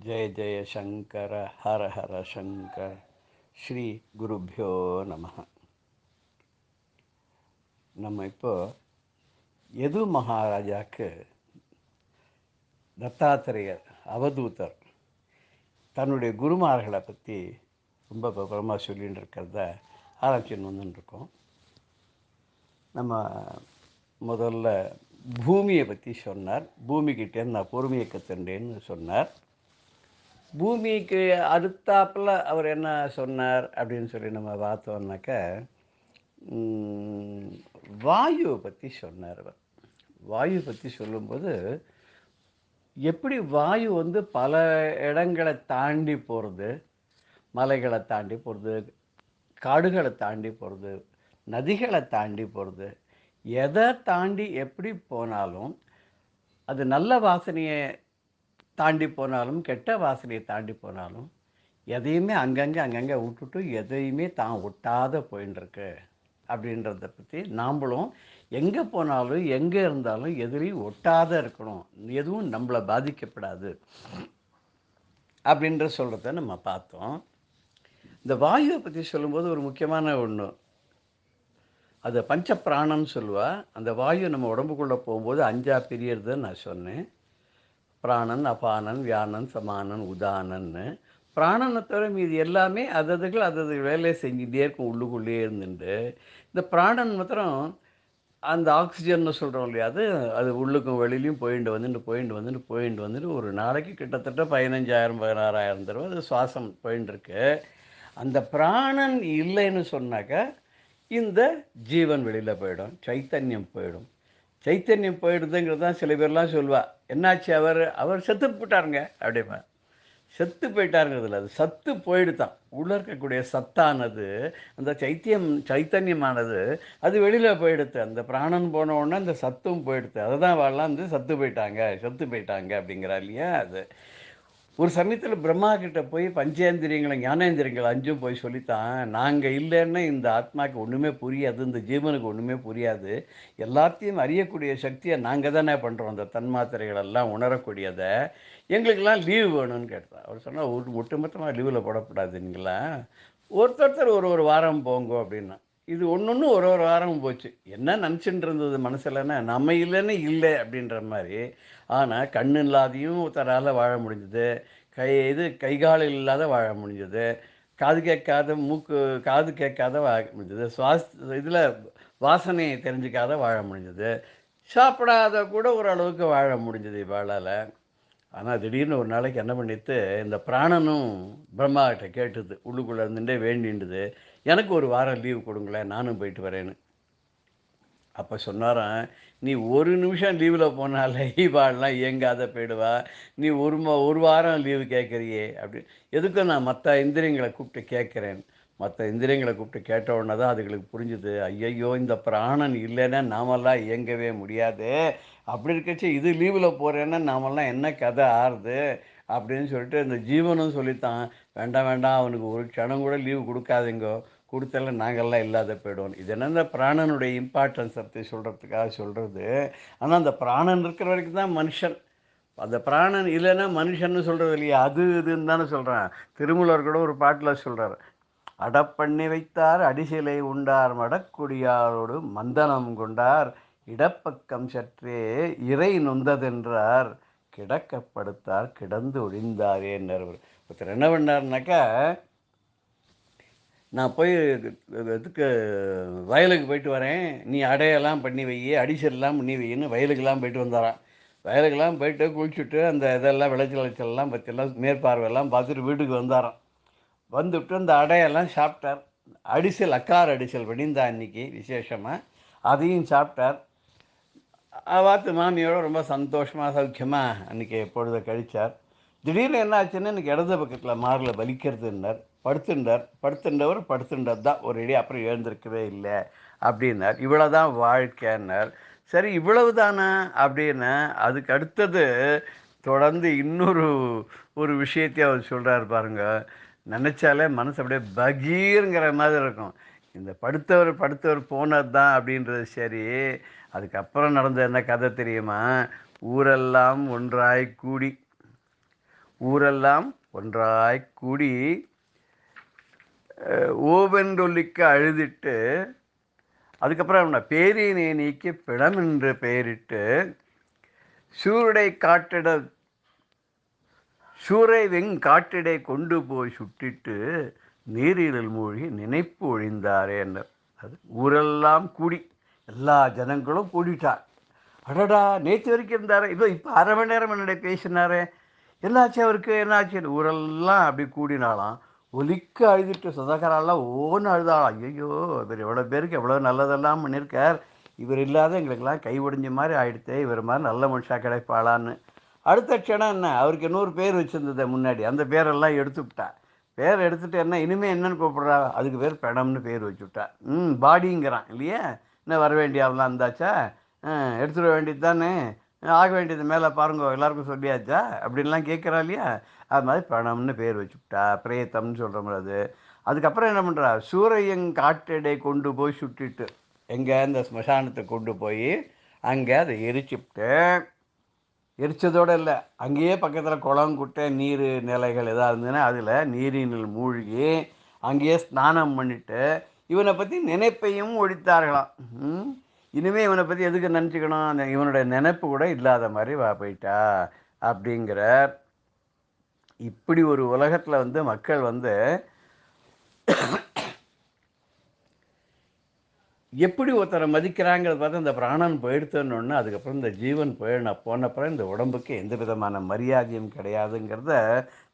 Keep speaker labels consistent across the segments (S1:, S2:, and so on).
S1: ஜெய ஜெய சங்கர ஹர ஹர சங்கர் ஸ்ரீ குருப்பியோ நம நம்ம இப்போ எது மகாராஜாக்கு தத்தாத்திரேயர் அவதூதர் தன்னுடைய குருமார்களை பற்றி ரொம்ப பிரபலமாக சொல்லிகிட்டு இருக்கிறத ஆராய்ச்சின்னு வந்துட்டுருக்கோம் நம்ம முதல்ல பூமியை பற்றி சொன்னார். பூமிக்கிட்டே நான் பொறுமையை கற்றுண்டேன்னு சொன்னார். பூமிக்கு அடுத்தாப்பில் அவர் என்ன சொன்னார் அப்படின்னு சொல்லி நம்ம பார்த்தோம்னாக்க வாயுவை பற்றி சொன்னார் அவர். வாயு பற்றி சொல்லும்போது எப்படி வாயு வந்து பல இடங்களை தாண்டி போகிறது மலைகளை தாண்டி போகிறது காடுகளை தாண்டி போகிறது நதிகளை தாண்டி போகிறது எதை தாண்டி எப்படி போனாலும் அது நல்ல வாசனையை தாண்டி போனாலும் கெட்ட வாசனையை தாண்டி போனாலும் எதையுமே அங்கங்கே அங்கங்கே விட்டுட்டு எதையுமே தான் ஒட்டாத போயின்னு அப்படின்றத பற்றி நாம்பளும் எங்கே போனாலும் எங்கே இருந்தாலும் எதுலேயும் ஒட்டாத இருக்கணும். எதுவும் நம்மளை பாதிக்கப்படாது. அப்படின்ற சொல்கிறத நம்ம பார்த்தோம். இந்த வாயுவை பற்றி சொல்லும்போது ஒரு முக்கியமான ஒன்று அது பஞ்ச பிராணம்னு சொல்லுவா. அந்த வாயு நம்ம உடம்புக்குள்ளே போகும்போது அஞ்சா பிரியறதுன்னு நான் சொன்னேன். பிராணன் அபானன் வியானன் சமானன் உதானன்னு. பிராணனை தவிர மீது எல்லாமே அததுகள் அதது வேலையை செஞ்சுட்டே இருக்கும் உள்ளுக்குள்ளேயே இருந்துட்டு இந்த பிராணன் மாத்திரம் அந்த ஆக்சிஜன்னு சொல்கிறோம் இல்லையா அது அது உள்ளுக்கும் வெளியிலையும் போயிட்டு வந்துட்டு போயிட்டு வந்துட்டு போயிட்டு வந்துட்டு ஒரு நாளைக்கு கிட்டத்தட்ட பதினஞ்சாயிரம் பதினாறாயிரம் தடவை அது சுவாசம் போயின்னு இருக்கு அந்த பிராணன் இல்லைன்னு சொன்னாக்க இந்த ஜீவன் வெளியில் போயிடும் சைத்தன்யம் போயிடும். சைத்தன்யம் போயிடுதுங்கிறது தான் சில பேர்லாம் சொல்லுவா. என்னாச்சு அவர்? அவர் செத்து போட்டாருங்க அப்படிமா செத்து போயிட்டாருங்கிறதுல அது சத்து போயிடுதான். உள்ள இருக்கக்கூடிய சத்தானது அந்த சைத்தியம் சைத்தன்யமானது அது வெளியில் போயிடுது. அந்த பிராணன் போன உடனே அந்த சத்தும் போயிடுது. அதை தான் வாழலாம் வந்து சத்து போயிட்டாங்க செத்து போயிட்டாங்க அப்படிங்கிறா இல்லையா அது. ஒரு சமயத்தில் பிரம்மா கிட்ட போய் பஞ்சேந்திரியங்களை ஞானேந்திரியங்கள் அஞ்சும் போய் சொல்லித்தான் நாங்கள் இல்லைன்னா இந்த ஆத்மாவுக்கு ஒன்றுமே புரியாது இந்த ஜீவனுக்கு ஒன்றுமே புரியாது. எல்லாத்தையும் அறியக்கூடிய சக்தியை நாங்கள் தானே பண்ணுறோம் அந்த தன்மாத்திரைகள் எல்லாம் உணரக்கூடியதை. எங்களுக்கெல்லாம் லீவு வேணும்னு கேட்டார் அவர் சொன்னால் ஒரு ஒட்டுமொத்தமாக லீவில் போடக்கூடாதுங்களா? ஒருத்தர் ஒரு ஒரு வாரம் போங்கோ அப்படின்னா. இது ஒன்று ஒன்று ஒரு ஒரு வாரம் போச்சு. என்ன நினச்சிட்டு இருந்தது மனசுலன்னா நம்ம இல்லைன்னு இல்லை அப்படின்ற மாதிரி. ஆனால் கண் இல்லாதையும் தரால் வாழ முடிஞ்சது. கை இது கை கால் இல்லாத வாழ முடிஞ்சது. காது கேட்காத மூக்கு காது கேட்காத வாழ முடிஞ்சது. சுவாச இதில் வாசனையை தெரிஞ்சுக்காத வாழ முடிஞ்சது. சாப்பிடாத கூட ஓரளவுக்கு வாழ முடிஞ்சது இவாளால். ஆனால் திடீர்னு ஒரு நாளைக்கு என்ன பண்ணிட்டு இந்த பிராணனும் பிரம்மாக்கிட்ட கேட்டுது. உள்ளுக்குள்ளே இருந்துட்டே வேண்டின்றது எனக்கு ஒரு வாரம் லீவு கொடுங்களேன் நானும் போயிட்டு வரேன்னு. அப்போ சொன்னாராம் நீ ஒரு நிமிஷம் லீவில் போனாலே இவாள்லாம் இயங்காத போயிடுவா. நீ ஒரு மா ஒரு வாரம் லீவு கேட்குறியே அப்படி எதுக்கும் நான் மற்ற இந்திரியங்களை கூப்பிட்டு கேட்குறேன் மற்ற இந்திரியங்களை கூப்பிட்டு கேட்ட உடனே தான் அதுகளுக்கு புரிஞ்சுது ஐயையோ இந்த பிராணன் இல்லைன்னா நாமெல்லாம் இயங்கவே முடியாது. அப்படி இருக்கச்சு இது லீவில் போகிறேன்னா நாமெல்லாம் என்ன கதை ஆறுது? அப்படின்னு சொல்லிட்டு இந்த ஜீவனும் சொல்லித்தான். வேண்டாம் வேண்டாம் அவனுக்கு ஒரு க்ஷணம் கூட லீவு கொடுக்காதீங்கோ. கொடுத்தாலும் நாங்கள்லாம் இல்லாத போயிடுவோம். இது என்ன இந்த பிராணனுடைய இம்பார்ட்டன்ஸ் பற்றி சொல்கிறதுக்காக சொல்கிறது ஆனால் அந்த பிராணன் இருக்கிற வரைக்கும் தான் மனுஷன். அந்த பிராணன் இல்லைன்னா மனுஷன்னு சொல்கிறது இல்லையா. அது இதுன்னு தானே சொல்கிறேன் திருமூலர் கூட ஒரு பாட்டில் சொல்கிறார் அடப்பண்ணி வைத்தார் அடிசிலை உண்டார் மடக்குடியாரோடு மந்தனம் கொண்டார். இடப்பக்கம் சற்றே இறை நொந்ததென்றார். கிடக்கப்படுத்தார் கிடந்து ஒழிந்தாரேன்னர் ஒருத்தர் என்ன பண்ணார்னாக்கா நான் போய் இதுக்கு வயலுக்கு போயிட்டு வரேன். நீ அடையெல்லாம் பண்ணி வை அடிசல்லாம் பண்ணி வைன்னு வயலுக்கெல்லாம் போயிட்டு வந்தாராம். வயலுக்கெல்லாம் போயிட்டு குளிச்சுட்டு அந்த இதெல்லாம் விளைச்சல் விளைச்சல்லாம் பற்றியெல்லாம் மேற்பார்வையெல்லாம் பார்த்துட்டு வீட்டுக்கு வந்தாராம். வந்துவிட்டு அந்த அடையெல்லாம் சாப்பிட்டார். அடிசல் அக்கார் அடிசல் பண்ணியிருந்தா அன்றைக்கி விசேஷமாக அதையும் சாப்பிட்டார். பார்த்து மாமியோட ரொம்ப சந்தோஷமாக சௌக்கியமாக அன்றைக்கி பொழுதை கழித்தார் திடீர்னு என்ன ஆச்சுன்னா எனக்கு இடது பக்கத்தில் மாரில் வலிக்கிறதுன்னார் படுத்துண்டார் படுத்துண்டவர் படுத்துண்டது தான். ஒரு இடி அப்புறம் எழுந்திருக்கவே இல்லை அப்படின்னார். இவ்வளோ தான் வாழ்க்கைன்னார். சரி இவ்வளவு தானா அப்படின்னு அதுக்கு அடுத்தது தொடர்ந்து இன்னொரு ஒரு விஷயத்தையும் அவர் சொல்கிறார் பாருங்க. நினச்சாலே மனசு அப்படியே பகீருங்கிற மாதிரி இருக்கும். இந்த படுத்தவர் படுத்தவர் போனது தான் அப்படின்றது சரி. அதுக்கப்புறம் நடந்த என்ன கதை தெரியுமா? ஊரெல்லாம் ஒன்றாய் கூடி ஊரெல்லாம் ஒன்றாய் கூடி அஹ், ஓவென்றொல்லிக்க அதுக்கப்புறம் அவனை பேரினை நீக்கி பிணம் என்று பெயரிட்டு சூரடை காட்டிட சூறை வெங் காட்டிடை கொண்டு போய் சுட்டிட்டு நீரில் மூழ்கி நினைப்பு ஒழிந்தாரே என்ன அது ஊரெல்லாம் கூடி எல்லா ஜனங்களும் கூடிட்டார். அடடா நேற்று வரைக்கும் இருந்தார் இதோ இப்போ அரை மணி நேரம் என்னுடைய பேசினாரே என்னாச்சு அவருக்கு என்னாச்சு ஊரெல்லாம் அப்படி கூடினாலாம் ஒலிக்க அழுதுட்டு சுதாகரெல்லாம் ஓன்னு அழுதாளாம். ஐயோ இவர் எவ்வளோ பேருக்கு எவ்வளோ நல்லதெல்லாம் பண்ணியிருக்கார் இவர் இல்லாத எங்களுக்கெல்லாம் கை ஒடிஞ்ச மாதிரி ஆயிடுத்தே இவர் மாதிரி நல்ல மனுஷா கிடைப்பாளான்னு. அடுத்த க்ஷணம் என்ன? அவருக்கு இன்னொரு பேர் வச்சுருந்தது முன்னாடி. அந்த பேரெல்லாம் எடுத்துவிட்டா பேர் எடுத்துட்டு என்ன இனிமேல் என்னன்னு கூப்பிட்றா? அதுக்கு பேர் பிணம்னு பேர் வச்சுவிட்டா ம் பாடிங்கிறான் இல்லையா? என்ன வர வேண்டிய இருந்தாச்சா எடுத்துட வேண்டியது தானே? ஆக வேண்டியது மேலே பாருங்க எல்லாருக்கும் சொல்லியாச்சா? அப்படின்லாம் கேட்குறா இல்லையா? அது மாதிரி பணம்னு பேர் வச்சுவிட்டா பிரேத்தம்னு சொல்கிற மாதிரி அது. அதுக்கப்புறம் என்ன பண்ணுறா சூரியன் காட்டடை கொண்டு போய் சுட்டிட்டு எங்கே இந்த ஸ்மசானத்தை கொண்டு போய் அங்கே அதை எரிச்சுட்டு எரிச்சதோடு இல்லை. அங்கேயே பக்கத்தில் குளம் குட்டை நீர் நிலைகள் எதாவது இருந்ததுன்னா அதில் நீரினில் மூழ்கி அங்கேயே ஸ்நானம் பண்ணிட்டு இவனை பற்றி நினைப்பையும் ஒழித்தார்களாம். இனிமேல் இனிமே இவனை பற்றி எதுக்கு நினச்சிக்கணும்? அந்த இவனுடைய நினைப்பு கூட இல்லாத மாதிரி வா போயிட்டா அப்படிங்கிற இப்படி ஒரு உலகத்தில் வந்து மக்கள் வந்து எப்படி ஒருத்தரை மதிக்கிறாங்கிறது பார்த்து இந்த பிராணன் போயிடுத்தோன்னு அதுக்கப்புறம் இந்த ஜீவன் போயிடன போனப்புறம் இந்த உடம்புக்கு எந்த விதமான மரியாதையும் கிடையாதுங்கிறத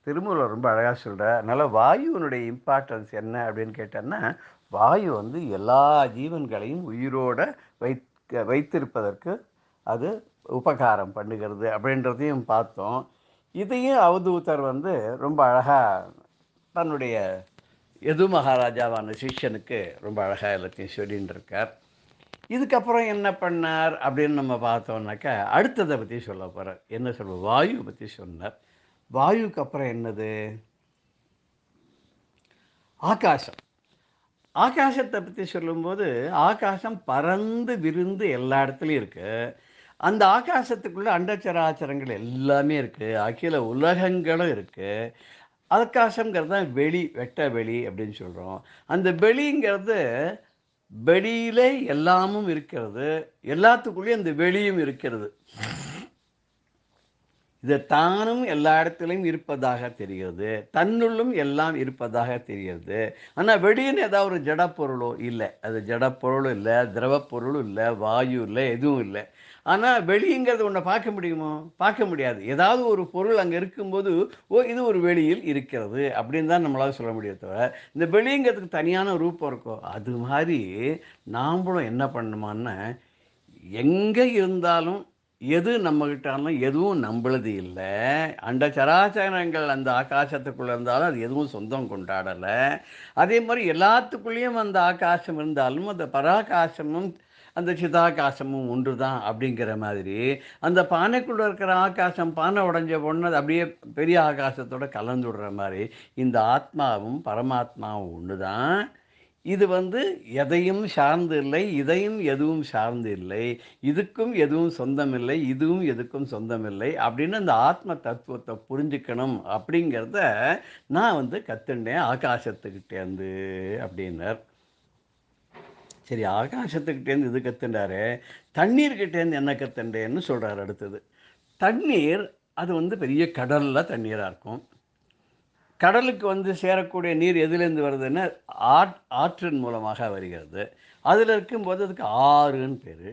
S1: திருமூலர் ரொம்ப அழகாக சொல்கிறார் அதனால் வாயுவினுடைய இம்பார்ட்டன்ஸ் என்ன அப்படின்னு கேட்டேன்னா வாயு வந்து எல்லா ஜீவன்களையும் உயிரோட வைக்க வைத்திருப்பதற்கு அது உபகாரம் பண்ணுகிறது அப்படின்றதையும் பார்த்தோம். இதையும் அவதூத்தர் வந்து ரொம்ப அழகாக தன்னுடைய எது மகாராஜாவான சிஷ்யனுக்கு ரொம்ப அழகாக எல்லாத்தையும் சொல்லின்னு இருக்கார் இதுக்கப்புறம் என்ன பண்ணார் அப்படின்னு நம்ம பார்த்தோம்னாக்கா அடுத்ததை பற்றி சொல்ல போகிறார் என்ன சொல்ற வாயு பற்றி சொன்னார். வாயுக்கு அப்புறம் என்னது? ஆகாசம். ஆகாசத்தை பற்றி சொல்லும்போது ஆகாசம் பறந்து விருந்து எல்லா இடத்துலையும் இருக்குது அந்த ஆகாசத்துக்குள்ளே அண்டச்சராச்சரங்கள் எல்லாமே இருக்குது அகில உலகங்களும் இருக்குது ஆகாசங்கிறது தான் வெளி வெட்ட வெளி அப்படின்னு சொல்கிறோம் அந்த வெளிங்கிறது வெளியிலே எல்லாமும் இருக்கிறது எல்லாத்துக்குள்ளேயும் அந்த வெளியும் இருக்கிறது. இது தானும் எல்லா இடத்துலையும் இருப்பதாக தெரிகிறது தன்னுள்ளும் எல்லாம் இருப்பதாக தெரிகிறது. ஆனால் வெளியின்னு ஏதாவது ஒரு ஜடப்பொருளோ இல்லை. அது ஜடப்பொருளும் இல்லை திரவப்பொருளும் இல்லை வாயு இல்லை எதுவும் இல்லை. ஆனால் வெளிங்கிறது ஒன்றை பார்க்க முடியுமோ? பார்க்க முடியாது. ஏதாவது ஒரு பொருள் அங்கே இருக்கும்போது ஓ இது ஒரு வெளியில் இருக்கிறது அப்படின்னு தான் நம்மளால் சொல்ல முடியும் தவிர இந்த வெளிங்கிறதுக்கு தனியான ரூபம் இருக்கும் அது மாதிரி நாம்பளும் என்ன பண்ணணுமான்னு எங்கே இருந்தாலும் எது நம்மகிட்டாலும் எதுவும் நம்மளது இல்லை. அண்ட சராச்சரங்கள் அந்த ஆகாசத்துக்குள்ளே இருந்தாலும் அது எதுவும் சொந்தம் கொண்டாடலை. அதே மாதிரி எல்லாத்துக்குள்ளேயும் அந்த ஆகாசம் இருந்தாலும் அந்த பராகாசமும் அந்த சிதாகாசமும் ஒன்று தான் அப்படிங்கிற மாதிரி. அந்த பானைக்குள்ளே இருக்கிற ஆகாசம் பானை உடஞ்ச பொண்ணு அது அப்படியே பெரிய ஆகாசத்தோட கலந்து விடுற மாதிரி. இந்த ஆத்மாவும் பரமாத்மாவும் ஒன்று தான் இது வந்து எதையும் சார்ந்து இல்லை இதையும் எதுவும் சார்ந்து இல்லை இதுக்கும் எதுவும் சொந்தம் இல்லை இதுவும் எதுக்கும் சொந்தம் இல்லை அப்படின்னு அந்த ஆத்ம தத்துவத்தை புரிஞ்சுக்கணும் அப்படிங்கிறத நான் வந்து கற்றுண்டேன் ஆகாசத்துக்கிட்டேருந்து அப்படின்னர். சரி ஆகாசத்துக்கிட்டேருந்து இது கற்றுண்டாரு தண்ணீர்கிட்டேருந்து என்ன கற்றுண்டேன்னு சொல்கிறார் அடுத்தது. தண்ணீர் அது வந்து பெரிய கடலில் தண்ணீராக இருக்கும். கடலுக்கு வந்து சேரக்கூடிய நீர் எதுலேருந்து வருதுன்னா ஆட் ஆற்றின் மூலமாக வருகிறது. அதில் இருக்கும்போது அதுக்கு ஆறுன்னு பேர்.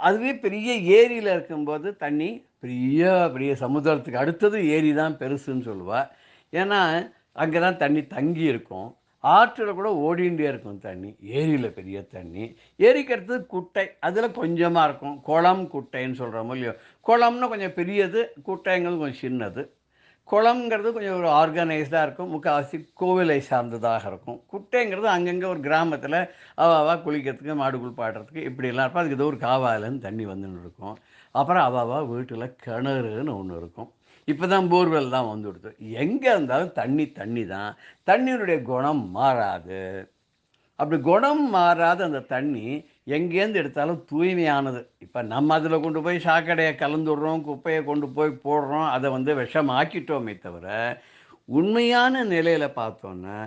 S1: அதுவே பெரிய ஏரியில் இருக்கும்போது தண்ணி பெரிய பெரிய சமுத்திரத்துக்கு அடுத்தது ஏரி தான் பெருசுன்னு சொல்லுவாள் ஏன்னா அங்கே தான் தண்ணி தங்கி இருக்கும் ஆற்றில் கூட ஓடிண்டே இருக்கும் தண்ணி. ஏரியில் பெரிய தண்ணி. ஏரிக்கு அடுத்தது குட்டை. அதில் கொஞ்சமாக இருக்கும். குளம் குட்டைன்னு சொல்கிறோமோ இல்லையோ. குளம்னா கொஞ்சம் பெரியது குட்டைங்கிறது கொஞ்சம் சின்னது. குளம்ங்கிறது கொஞ்சம் ஒரு ஆர்கனைஸ்டாக இருக்கும். முக்கால்வாசி கோவிலை சார்ந்ததாக இருக்கும். குட்டைங்கிறது அங்கங்கே ஒரு கிராமத்தில் அவாவா குளிக்கிறதுக்கு மாடு குளிப்பாடுறதுக்கு இப்படிலாம் இருக்கும். அதுக்கு ஏதோ ஒரு காவாலேருந்து தண்ணி வந்துன்னு இருக்கும். அப்புறம் அவாவா வீட்டில் கிணறுன்னு ஒன்று இருக்கும். இப்போ தான் போர்வெல் தான் வந்து கொடுத்து எங்கே இருந்தாலும் தண்ணி தண்ணி தான். தண்ணியினுடைய குணம் மாறாது. அப்படி குணம் மாறாத அந்த தண்ணி எங்கேருந்து எடுத்தாலும் தூய்மையானது. இப்போ நம்ம அதில் கொண்டு போய் சாக்கடையை கலந்துடுறோம் குப்பையை கொண்டு போய் போடுறோம் அதை வந்து விஷம் ஆக்கிட்டோமே தவிர உண்மையான நிலையில் பார்த்தோன்னா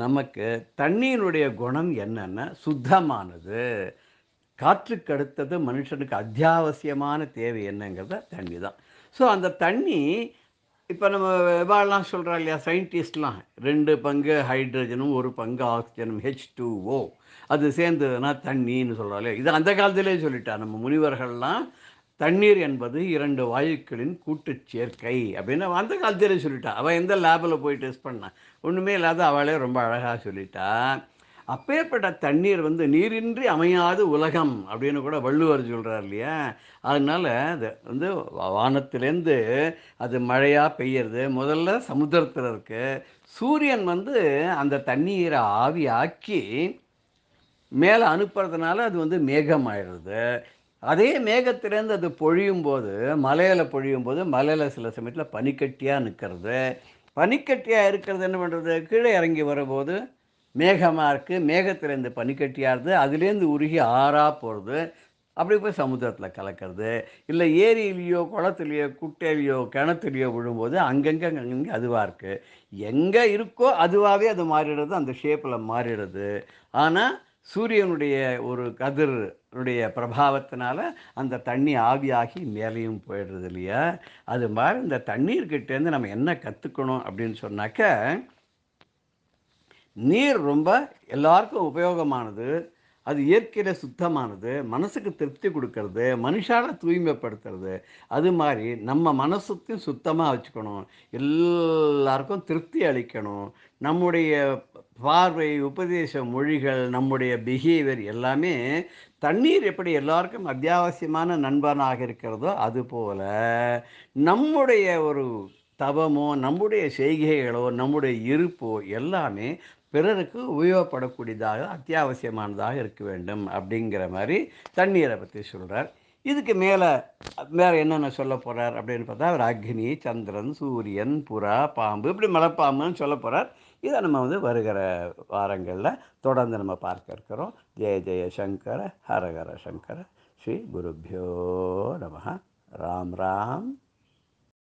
S1: நமக்கு தண்ணீருடைய குணம் என்னென்னா சுத்தமானது. காற்றுக்கு அடுத்தது மனுஷனுக்கு அத்தியாவசியமான தேவை என்னங்கிறத தண்ணி தான் ஸோ அந்த தண்ணி இப்போ நம்ம இவாளெலாம் சொல்கிறா இல்லையா சயின்டிஸ்ட்லாம் ரெண்டு பங்கு ஹைட்ரஜனும் ஒரு பங்கு ஆக்சிஜனும் ஹெச் டூ ஓ அது சேர்ந்ததுன்னா தண்ணின்னு சொல்கிறோம் இல்லையா? இது அந்த காலத்திலே சொல்லிட்டா நம்ம முனிவர்கள்லாம் தண்ணீர் என்பது இரண்டு வாயுக்களின் கூட்டுச் சேர்க்கை அப்படின்னு அந்த காலத்திலே சொல்லிட்டா அவள் எந்த லேபில் போய் டெஸ்ட் பண்ணா ஒன்றுமே இல்லாத அவளே ரொம்ப அழகாக சொல்லிட்டா. அப்பேற்பட்ட தண்ணீர் வந்து நீரின்றி அமையாது உலகம் அப்படின்னு கூட வள்ளுவர் சொல்கிறார் இல்லையா? அதனால் அது வந்து வானத்திலேருந்து அது மழையாக பெய்யறது. முதல்ல சமுத்திரத்தில் இருக்குது சூரியன் வந்து அந்த தண்ணீரை ஆவியாக்கி மேலே அனுப்புறதுனால அது வந்து மேகம் ஆயிடுறது அதே மேகத்திலேருந்து அது பொழியும் போது மலையில் பொழியும் போது மலையில் சில சமயத்தில் பனிக்கட்டியாக நிற்கிறது பனிக்கட்டியாக இருக்கிறது என்ன பண்ணுறது கீழே இறங்கி வரும்போது மேகமாக இருக்குது மேகத்திலேருந்து பனிக்கட்டியாக இருக்குது அதுலேருந்து உருகி ஆறாக போகிறது அப்படி போய் சமுத்திரத்தில் கலக்கிறது. இல்லை ஏரியிலையோ குளத்துலையோ குட்டையிலையோ கிணத்துலையோ விழும்போது அங்கங்கே அங்கங்கே அதுவாக இருக்குது எங்கே இருக்கோ அதுவாகவே அது மாறிடுறது அந்த ஷேப்பில் மாறிடுது. ஆனால் சூரியனுடைய ஒரு கதிருடைய பிரபாவத்தினால அந்த தண்ணி ஆவியாகி மேலேயும் போயிடுறது இல்லையா? அது மாதிரி இந்த தண்ணீர்கிட்டேருந்து நம்ம என்ன கற்றுக்கணும் அப்படின்னு சொன்னாக்க நீர் ரொம்ப எல்லாருக்கும் உபயோகமானது அது இயற்கையில் சுத்தமானது மனசுக்கு திருப்தி கொடுக்கறது மனுஷால தூய்மைப்படுத்துறது அது மாதிரி நம்ம மனசுத்தையும் சுத்தமாக வச்சுக்கணும். எல்லாருக்கும் திருப்தி அளிக்கணும். நம்முடைய பார்வை உபதேச மொழிகள் நம்முடைய பிஹேவியர் எல்லாமே தண்ணீர் எப்படி எல்லாருக்கும் அத்தியாவசியமான நண்பனாக இருக்கிறதோ அதுபோல் நம்முடைய ஒரு தவமோ நம்முடைய செய்கைகளோ நம்முடைய இருப்போ எல்லாமே பிறருக்கு உபயோகப்படக்கூடியதாக அத்தியாவசியமானதாக இருக்க வேண்டும் அப்படிங்கிற மாதிரி தண்ணீரை பற்றி சொல்கிறார் இதுக்கு மேலே வேறு என்னென்ன சொல்ல போகிறார் அப்படின்னு பார்த்தா அவர் அக்னி சந்திரன் சூரியன் புறா பாம்பு இப்படி மலைப்பாம்புன்னு சொல்ல போகிறார் இதை நம்ம வந்து வருகிற வாரங்களில் தொடர்ந்து நம்ம பார்க்க இருக்கிறோம். ஜெய ஜெய சங்கர ஹரஹர சங்கர ஸ்ரீ குருபியோ நம ராம் ராம்.